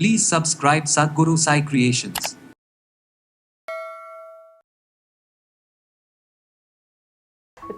Please subscribe Sadhguru Sai Creations.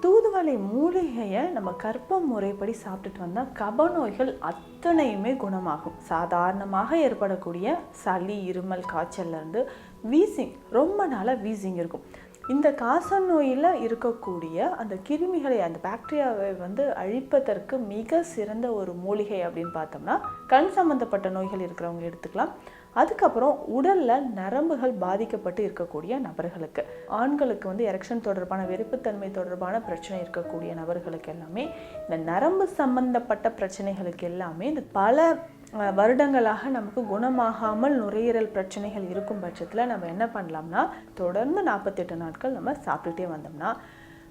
தூதுவளை மூலிகையை நம்ம கற்ப முறைப்படி சாப்பிட்டுட்டு வந்தால் கபநோய்கள் அத்தனையுமே குணமாகும் சாதாரணமாக ஏற்படக்கூடிய சளி இருமல் காய்ச்சல்லேருந்து வீசிங் ரொம்ப நாளாக வீசிங் இருக்கும் இந்த காச நோயில் இருக்கக்கூடிய அந்த கிருமிகளை அந்த பாக்டீரியாவை வந்து அழிப்பதற்கு மிக சிறந்த ஒரு மூலிகை அப்படின்னு பார்த்தோம்னா கண் சம்மந்தப்பட்ட நோய்கள் இருக்கிறவங்க எடுத்துக்கலாம். அதுக்கப்புறம் உடலில் நரம்புகள் பாதிக்கப்பட்டு இருக்கக்கூடிய நபர்களுக்கு. ஆண்களுக்கு வந்து எரெக்ஷன் தொடர்பான வெறுப்புத்தன்மை தொடர்பான பிரச்சனை இருக்கக்கூடிய நபர்களுக்கு எல்லாமே இந்த நரம்பு சம்பந்தப்பட்ட பிரச்சனைகளுக்கு எல்லாமே இந்த பல வருடங்களாக நமக்கு குணமாகாமல் நுரையீரல் பிரச்சனைகள் இருக்கும் பட்சத்தில் நம்ம என்ன பண்ணலாம்னா தொடர்ந்து நாற்பத்தெட்டு நாட்கள் நம்ம சாப்பிட்டுட்டே வந்தோம்னா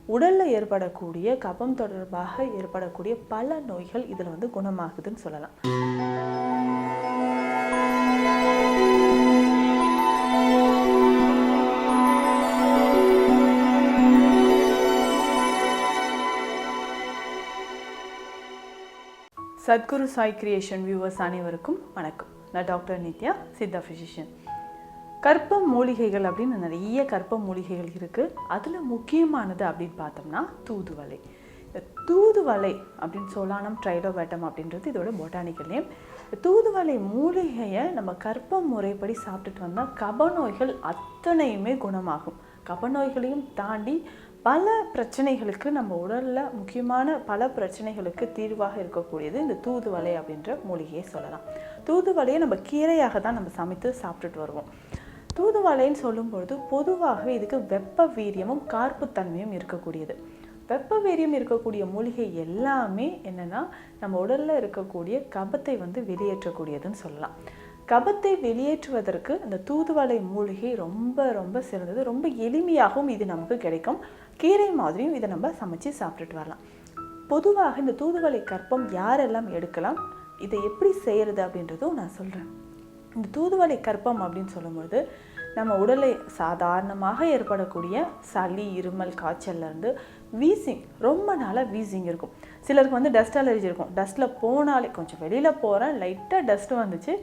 உடலில் ஏற்படக்கூடிய கபம் தொடர்பாக ஏற்படக்கூடிய பல நோய்கள் இதில் வந்து குணமாகுதுன்னு சொல்லலாம். சத்குரு சாய் கிரியேஷன் வியூவர்ஸ் அனைவருக்கும் வணக்கம். நான் டாக்டர் நித்யா சித்தா ஃபிசிஷியன் கற்ப மூலிகைகள் அப்படின்னு நிறைய கற்ப மூலிகைகள் இருக்குது அதில் முக்கியமானது அப்படின்னு பார்த்தோம்னா தூதுவளை. இந்த தூதுவளை அப்படின்னு சொல்லானம் ட்ரைலோவேட்டம் அப்படின்றது இதோட பொட்டானிக்கல் நேம் தூதுவளை மூலிகையை நம்ம கற்பம் முறைப்படி சாப்பிட்டுட்டு வந்தால் கபநோய்கள் அத்தனையுமே குணமாகும். கபநோய்களையும் தாண்டி பல பிரச்சனைகளுக்கு நம்ம உடலில் முக்கியமான பல பிரச்சனைகளுக்கு தீர்வாக இருக்கக்கூடியது இந்த தூதுவளை அப்படின்ற மூலிகையை சொல்லலாம். தூதுவளையை நம்ம கீரையாக தான் நம்ம சமைத்து சாப்பிட்டுட்டு வருவோம். தூதுவளைன்னு சொல்லும்பொழுது பொதுவாகவே இதுக்கு வெப்ப வீரியமும் கார்ப்புத்தன்மையும் இருக்கக்கூடியது. வெப்ப வீரியம் இருக்கக்கூடிய மூலிகை எல்லாமே என்னன்னா நம்ம உடலில் இருக்கக்கூடிய கபத்தை வந்து வெளியேற்றக்கூடியதுன்னு சொல்லலாம். கபத்தை வெளியேற்றுவதற்கு இந்த தூதுவளை மூலிகை ரொம்ப ரொம்ப சிறந்தது. ரொம்ப எளிமையாகவும் இது நமக்கு கிடைக்கும். கீரை மாதிரியும் இதை நம்ம சமைச்சு சாப்பிட்டுட்டு வரலாம். பொதுவாக இந்த தூதுவளை கற்பம் யாரெல்லாம் எடுக்கலாம் இதை எப்படி செய்கிறது அப்படின்றதும் நான் சொல்கிறேன் இந்த தூதுவளை கற்பம் அப்படின்னு சொல்லும்பொழுது நம்ம உடலை சாதாரணமாக ஏற்படக்கூடிய சளி இருமல் காய்ச்சல்ல இருந்து வீசிங் ரொம்ப நாளாக வீசிங் இருக்கும். சிலருக்கு வந்து டஸ்ட் அலர்ஜி இருக்கும். டஸ்ட்டில் போனாலே கொஞ்சம் வெளியில் போகிறேன் லைட்டாக டஸ்ட் வந்துச்சு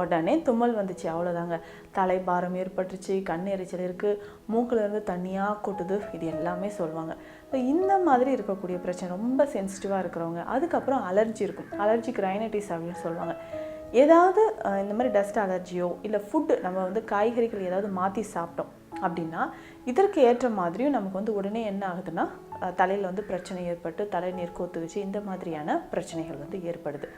உடனே தும்மல் வந்துச்சு. அவ்வளோதாங்க தலைபாரம் ஏற்பட்டுச்சு கண் எரிச்சல் இருக்குது மூக்கிலேருந்து தண்ணியாக கொட்டுது இது எல்லாமே சொல்லுவாங்க. இப்போ இந்த மாதிரி இருக்கக்கூடிய பிரச்சனை ரொம்ப சென்சிட்டிவாக இருக்கிறவங்க அதுக்கப்புறம் அலர்ஜி இருக்கும். அலர்ஜி கிரைனட்டிஸ் அப்படின்னு சொல்லுவாங்க. ஏதாவது இந்த மாதிரி டஸ்ட் அலர்ஜியோ இல்லை ஃபுட்டு நம்ம வந்து காய்கறிகள் ஏதாவது மாற்றி சாப்பிட்டோம் அப்படின்னா இதற்கு ஏற்ற மாதிரியும் நமக்கு வந்து உடனே என்ன ஆகுதுன்னா தலையில் வந்து பிரச்சனை ஏற்பட்டு தலை நீர் கோத்துக்குச்சு இந்த மாதிரியான பிரச்சனைகள் வந்து ஏற்படுது.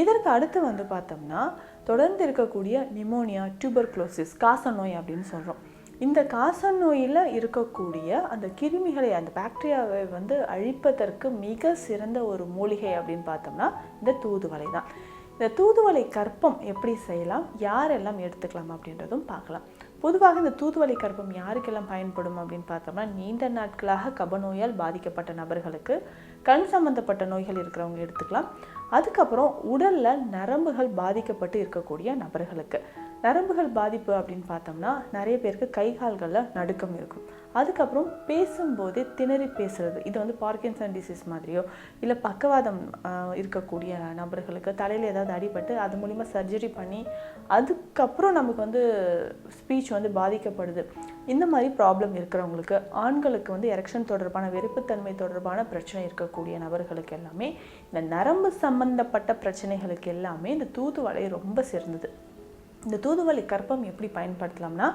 இதற்கு அடுத்து வந்து பார்த்தோம்னா தொடர்ந்து இருக்கக்கூடிய நிமோனியா டியூபர்குலோசிஸ் காச நோய் அப்படின்னு சொல்கிறோம் இந்த காச நோயில் இருக்கக்கூடிய அந்த கிருமிகளை அந்த பாக்டீரியாவை வந்து அழிப்பதற்கு மிக சிறந்த ஒரு மூலிகை அப்படின்னு பார்த்தோம்னா இந்த தூதுவளை தான். இந்த தூதுவளை கற்பம் எப்படி செய்யலாம் யாரெல்லாம் எடுத்துக்கலாம் அப்படின்றதும் பார்க்கலாம். பொதுவாக இந்த தூதுவளை கர்ப்பம் யாருக்கெல்லாம் பயன்படும் அப்படின்னு பார்த்தோம்னா நீண்ட நாட்களாக கபநோயால் பாதிக்கப்பட்ட நபர்களுக்கு கண் சம்பந்தப்பட்ட நோய்கள் இருக்கிறவங்க எடுத்துக்கலாம். அதுக்கப்புறம் உடலில் நரம்புகள் பாதிக்கப்பட்டு இருக்கக்கூடிய நபர்களுக்கு. நரம்புகள் பாதிப்பு அப்படின்னு பார்த்தோம்னா நிறைய பேருக்கு கை கால்களில் நடுக்கம் இருக்கும். அதுக்கப்புறம் பேசும்போதே திணறி பேசுறது. இது வந்து பார்க்கின்சன் டிசீஸ் மாதிரியோ இல்லை பக்கவாதம் இருக்கக்கூடிய நபர்களுக்கு தலையில் ஏதாவது அடிபட்டு அது மூலிமா சர்ஜரி பண்ணி அதுக்கப்புறம் நமக்கு வந்து ஸ்பீச் வந்து பாதிக்கப்படுது. இந்த மாதிரி ப்ராப்ளம் இருக்கிறவங்களுக்கு ஆண்களுக்கு வந்து எரெக்ஷன் தொடர்பான வெறுப்புத்தன்மை தொடர்பான பிரச்சனை இருக்கக்கூடிய நபர்களுக்கு எல்லாமே இந்த நரம்பு சம்பந்தப்பட்ட பிரச்சனைகளுக்கு எல்லாமே இந்த தூதுவளை ரொம்ப சிறந்தது. இந்த தூதுவளை கற்பம் எப்படி பயன்படுத்தலாம்னா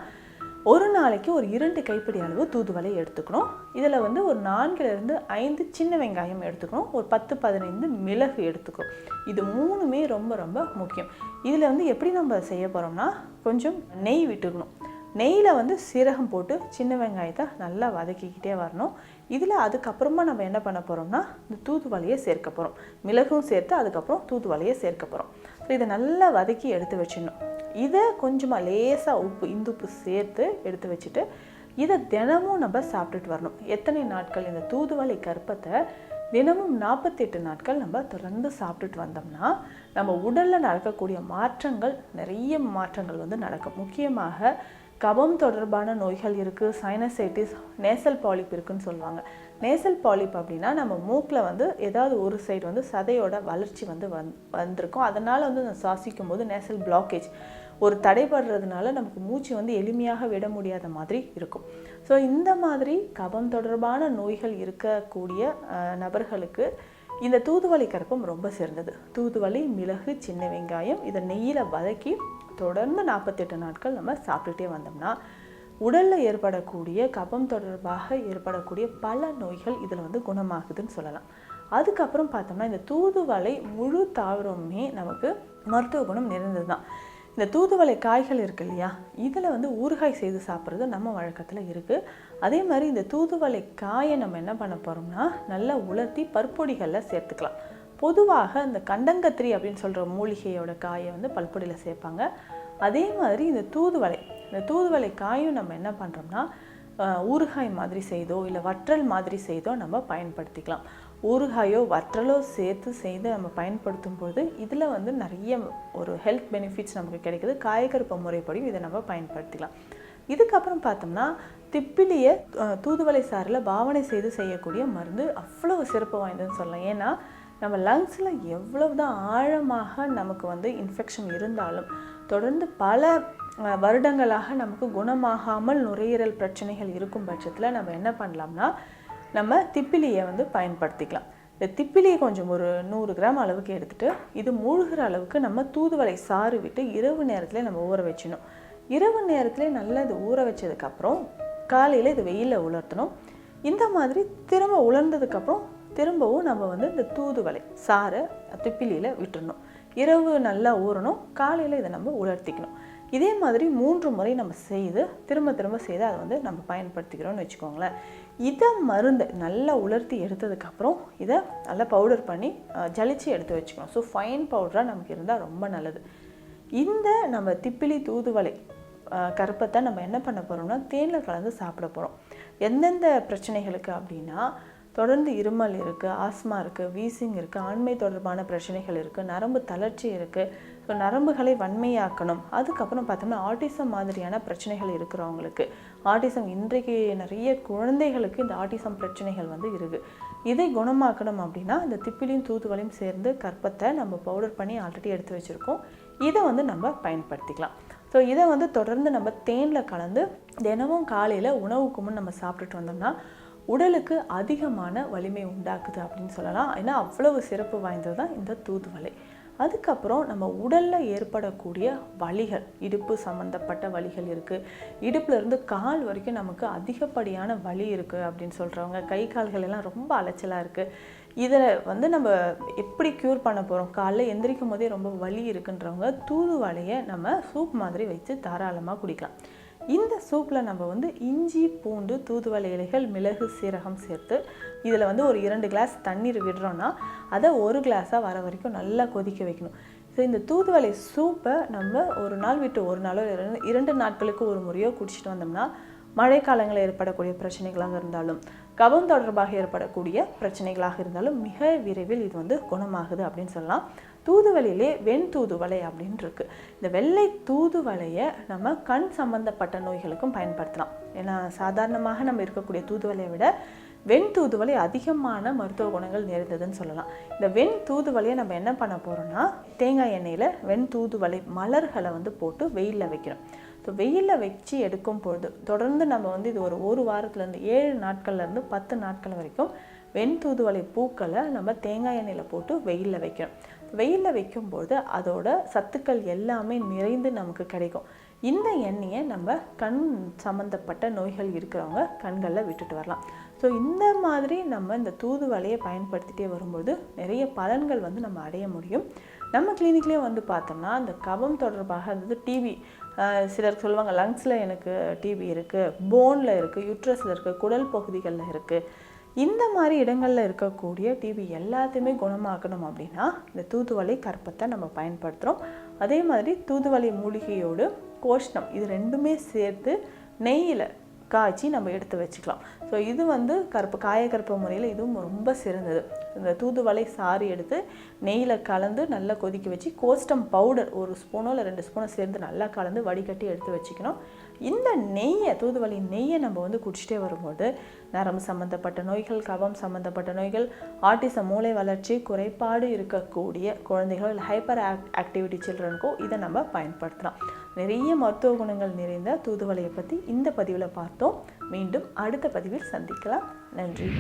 ஒரு நாளைக்கு ஒரு இரண்டு கைப்பிடி அளவு தூதுவளை எடுத்துக்கணும். இதில் வந்து ஒரு நான்கிலிருந்து ஐந்து சின்ன வெங்காயம் எடுத்துக்கணும். ஒரு பத்து பதினைந்து மிளகு எடுத்துக்கணும். இது மூணுமே ரொம்ப ரொம்ப முக்கியம். இதில் வந்து எப்படி நம்ம செய்ய போகிறோம்னா கொஞ்சம் நெய் விட்டுக்கணும். நெய்யில் வந்து சீரகம் போட்டு சின்ன வெங்காயத்தை நல்லா வதக்கிக்கிட்டே வரணும். இதில் அதுக்கப்புறமா நம்ம என்ன பண்ண போகிறோம்னா இந்த தூதுவலையை சேர்க்க போகிறோம் மிளகும் சேர்த்து அதுக்கப்புறம் தூதுவலையை சேர்க்க போகிறோம் ஸோ இதை நல்லா வதக்கி எடுத்து வச்சிடணும். இதை கொஞ்சமாக லேசாக உப்பு இந்துப்பு சேர்த்து எடுத்து வச்சுட்டு இதை தினமும் நம்ம சாப்பிட்டுட்டு வரணும். எத்தனை நாட்கள் இந்த தூதுவளை கற்பத்தை தினமும் நாற்பத்தெட்டு நாட்கள் நம்ம தொடர்ந்து சாப்பிட்டுட்டு வந்தோம்னா நம்ம உடலில் நடக்கக்கூடிய மாற்றங்கள் நிறைய மாற்றங்கள் வந்து நடக்கும். முக்கியமாக கபம் தொடர்பான நோய்கள் இருக்குது சைனசைட்டிஸ் நேசல் பாலிப் இருக்குதுன்னு சொல்லுவாங்க. நேசல் பாலிப் அப்படின்னா நம்ம மூக்கில் வந்து ஏதாவது ஒரு சைடு வந்து சதையோட வளர்ச்சி வந்து வந் வந்திருக்கும். அதனால் வந்து நம்ம சுவாசிக்கும் போது நேசல் பிளாக்கேஜ் ஒரு தடைபடுறதுனால நமக்கு மூச்சு வந்து எளிமையாக விட முடியாத மாதிரி இருக்கும். ஸோ இந்த மாதிரி கபம் தொடர்பான நோய்கள் இருக்கக்கூடிய நபர்களுக்கு இந்த தூதுவளை கரப்பம் ரொம்ப சிறந்தது. தூதுவளை மிளகு சின்ன வெங்காயம் இதை நெய்யில் வதக்கி தொடர்ந்து நாற்பத்தெட்டு நாட்கள் நம்ம சாப்பிட்டுட்டே வந்தோம்னா உடலில் ஏற்படக்கூடிய கபம் தொடர்பாக ஏற்படக்கூடிய பல நோய்கள் இதில் வந்து குணமாகுதுன்னு சொல்லலாம். அதுக்கப்புறம் பார்த்தோம்னா இந்த தூதுவளை முழு தாவரமுமே நமக்கு மருத்துவ குணம் நிறைந்தது தான் இந்த தூதுவளை காய்கள் இருக்கு இல்லையா? இதில் வந்து ஊறுகாய் செய்து சாப்பிட்றது நம்ம வழக்கத்தில் இருக்குது அதே மாதிரி இந்த தூதுவளை காயை நம்ம என்ன பண்ண போகிறோம்னா நல்லா உலர்த்தி பற்பொடிகளில் சேர்த்துக்கலாம். பொதுவாக இந்த கண்டங்கத்திரி அப்படின்னு சொல்கிற மூலிகையோட காயை வந்து பல்பொடியில் சேர்ப்பாங்க. அதே மாதிரி இந்த தூதுவளை இந்த தூதுவளை காயும் நம்ம என்ன பண்ணுறோம்னா ஊறுகாய் மாதிரி செய்தோ இல்லை வற்றல் மாதிரி செய்தோ நம்ம பயன்படுத்திக்கலாம். ஊறுகாயோ வற்றலோ சேர்த்து செய்து நம்ம பயன்படுத்தும் பொழுது இதில் வந்து நிறைய ஒரு ஹெல்த் பெனிஃபிட்ஸ் நமக்கு கிடைக்குது. காயகருப்ப முறைப்படியும் இதை நம்ம பயன்படுத்திக்கலாம். இதுக்கப்புறம் பார்த்தோம்னா திப்பிலியை தூதுவளை சாறில் பாவனை செய்து செய்யக்கூடிய மருந்து அவ்வளவு சிறப்பு வாய்ந்ததுன்னு சொல்லலாம். ஏன்னா நம்ம லங்ஸில் எவ்வளவு தான் ஆழமாக நமக்கு வந்து இன்ஃபெக்ஷன் இருந்தாலும் தொடர்ந்து பல வருடங்களாக நமக்கு குணமாகாமல் நுரையீரல் பிரச்சனைகள் இருக்கும் பட்சத்தில் நம்ம என்ன பண்ணலாம்னா நம்ம திப்பிலியை வந்து பயன்படுத்திக்கலாம். இந்த திப்பிலியை கொஞ்சம் ஒரு நூறு கிராம் அளவுக்கு எடுத்துட்டு இது மூழ்கிற அளவுக்கு நம்ம தூதுவளை சாறு விட்டு இரவு நேரத்தில் நம்ம ஊற வச்சிடணும். இரவு நேரத்தில் நல்லா இது ஊற வச்சதுக்கப்புறம் காலையில் இது வெயிலில் உலர்த்தணும். இந்த மாதிரி திரும்ப உலர்ந்ததுக்கப்புறம் திரும்பவும் நம்ம வந்து இந்த தூதுவளை சாறை திப்பிலியில் விட்டுறணும் இரவு நல்லா ஊறணும் காலையில் இதை நம்ம உலர்த்திக்கணும். இதே மாதிரி மூன்று முறை நம்ம செய்து திரும்ப திரும்ப செய்து அதை வந்து நம்ம பயன்படுத்திக்கிறோம்னு வச்சுக்கோங்களேன். இதை மருந்தை நல்லா உலர்த்தி எடுத்ததுக்கப்புறம் இதை நல்லா பவுடர் பண்ணி ஜலிச்சு எடுத்து வச்சுக்கணும். ஸோ ஃபைன் பவுடராக நமக்கு இருந்தால் ரொம்ப நல்லது. இந்த நம்ம திப்பிலி தூதுவளை கருப்பத்தை நம்ம என்ன பண்ண போகிறோம்னா தேனில் கலந்து சாப்பிட போகிறோம் எந்தெந்த பிரச்சனைகளுக்கு அப்படின்னா தொடர்ந்து இருமல் இருக்குது ஆஸ்மா இருக்குது வீசிங் இருக்குது ஆண்மை தொடர்பான பிரச்சனைகள் இருக்குது நரம்பு தளர்ச்சி இருக்குது ஸோ நரம்புகளை வன்மையாக்கணும். அதுக்கப்புறம் பார்த்தோம்னா ஆட்டிசம் மாதிரியான பிரச்சனைகள் இருக்கிறவங்களுக்கு ஆட்டிசம் இன்றைக்கு நிறைய குழந்தைகளுக்கு இந்த ஆட்டிசம் பிரச்சனைகள் வந்து இருக்குது இதை குணமாக்கணும் அப்படின்னா இந்த திப்பிலியும் தூதுவலையும் சேர்ந்து கற்பத்தை நம்ம பவுடர் பண்ணி ஆல்ரெடி எடுத்து வச்சுருக்கோம். இதை வந்து நம்ம பயன்படுத்திக்கலாம். ஸோ இதை வந்து தொடர்ந்து நம்ம தேனில் கலந்து தினமும் காலையில் உணவுக்கு முன் நம்ம சாப்பிட்டுட்டு வந்தோம்னா உடலுக்கு அதிகமான வலிமை உண்டாக்குது அப்படின்னு சொல்லலாம். ஏன்னா அவ்வளவு சிறப்பு வாய்ந்தது தான் இந்த தூதுவலை அதுக்கப்புறம் நம்ம உடலில் ஏற்படக்கூடிய வலிகள் இடுப்பு சம்மந்தப்பட்ட வலிகள் இருக்குது இடுப்புல இருந்து கால் வரைக்கும் நமக்கு அதிகப்படியான வலி இருக்குது அப்படின்னு சொல்கிறவங்க கை கால்கள் எல்லாம் ரொம்ப அலைச்சலாக இருக்குது இதில் வந்து நம்ம எப்படி க்யூர் பண்ண போகிறோம் காலைல எந்திரிக்கும் போதே ரொம்ப வலி இருக்குன்றவங்க தூதுவலையை நம்ம சூப் மாதிரி வச்சு தாராளமாக குடிக்கலாம். இந்த சூப்பில் நம்ம வந்து இஞ்சி பூண்டு தூதுவளை இலைகள் மிளகு சீரகம் சேர்த்து இதில் வந்து ஒரு இரண்டு கிளாஸ் தண்ணீர் விடுறோன்னா அதை ஒரு கிளாஸாக வர வரைக்கும் நல்லா கொதிக்க வைக்கணும். ஸோ இந்த தூதுவளை சூப்பை நம்ம ஒரு நாள் விட்டு ஒரு நாளோ இரண்டு- நாட்களுக்கு ஒரு முறையோ குடிச்சிட்டு வந்தோம்னா மழைக்காலங்களில் ஏற்படக்கூடிய பிரச்சனைகளாக இருந்தாலும் கபம் தொடர்பாக ஏற்படக்கூடிய பிரச்சனைகளாக இருந்தாலும் மிக விரைவில் இது வந்து குணமாகுது அப்படின்னு சொல்லலாம். தூதுவளையிலே வெண் தூதுவளை அப்படின்னு இருக்குது இந்த வெள்ளை தூதுவளையை நம்ம கண் சம்பந்தப்பட்ட நோய்களுக்கும் பயன்படுத்தலாம். ஏன்னா சாதாரணமாக நம்ம இருக்கக்கூடிய தூதுவளையை விட வெண் தூதுவளை அதிகமான மருத்துவ குணங்கள் நிறைந்ததுன்னு சொல்லலாம். இந்த வெண் தூதுவளையை நம்ம என்ன பண்ண போகிறோம்னா தேங்காய் எண்ணெயில் வெண் தூதுவளை மலர்களை வந்து போட்டு வெயிலில் வைக்கிறோம். ஸோ வெயிலில் வச்சு எடுக்கும் பொழுது தொடர்ந்து நம்ம வந்து இது ஒரு ஒரு வாரத்துலேருந்து ஏழு நாட்கள்லேருந்து பத்து நாட்கள் வரைக்கும் வெண் தூதுவளை பூக்களை நம்ம தேங்காய் எண்ணெயில் போட்டு வெயிலில் வைக்கிறோம். வெயிலில் வைக்கும்போது அதோட சத்துக்கள் எல்லாமே நிறைந்து நமக்கு கிடைக்கும். இந்த எண்ணெயை நம்ம கண் சம்மந்தப்பட்ட நோய்கள் இருக்கிறவங்க கண்களில் விட்டுட்டு வரலாம். ஸோ இந்த மாதிரி நம்ம இந்த தூதுவலையை பயன்படுத்திகிட்டே வரும்போது நிறைய பலன்கள் வந்து நம்ம அடைய முடியும். நம்ம கிளினிக்லேயே வந்து பார்த்தோம்னா அந்த கபம் தொடர்பாக அதாவது டிவி சிலர் சொல்லுவாங்க லங்ஸில் எனக்கு டிவி இருக்குது போனில் இருக்குது யுட்ரஸில் இருக்குது குடல் பகுதிகளில் இருக்குது இந்த மாதிரி இடங்களில் இருக்கக்கூடிய டிபி எல்லாத்தையுமே குணமாக்கணும் அப்படின்னா இந்த தூதுவளை கற்பத்தை நம்ம பயன்படுத்துகிறோம் அதே மாதிரி தூதுவளை மூலிகையோடு கோஷ்ணம் இது ரெண்டுமே சேர்த்து நெய்யில் காய்ச்சி நம்ம எடுத்து வச்சுக்கலாம். ஸோ இது வந்து கற்ப காயக்கற்ப முறையில் இதுவும் ரொம்ப சிறந்தது. இந்த தூதுவளை சாறு எடுத்து நெய்யில் கலந்து நல்லா கொதிக்க வச்சு கோஸ்டம் பவுடர் ஒரு ஸ்பூனோ இல்லை ரெண்டு ஸ்பூனோ சேர்ந்து நல்லா கலந்து வடிகட்டி எடுத்து வச்சுக்கணும். இந்த நெய்யை தூதுவளை நெய்யை நம்ம வந்து குடிச்சிட்டே வரும்போது நரம்பு சம்மந்தப்பட்ட நோய்கள் கபம் சம்மந்தப்பட்ட நோய்கள் ஆட்டிசம் மூளை வளர்ச்சி குறைபாடு இருக்கக்கூடிய குழந்தைகள் இல்லை ஹைப்பர் ஆக் ஆக்டிவிட்டி சில்ட்ரனுக்கோ இதை நம்ம பயன்படுத்தலாம். நிறைய மருத்துவ குணங்கள் நிறைந்த தூதுவளையை பற்றி இந்த பதிவில் பார்த்தோம். மீண்டும் அடுத்த பதிவில் சந்திக்கலாம். நன்றி.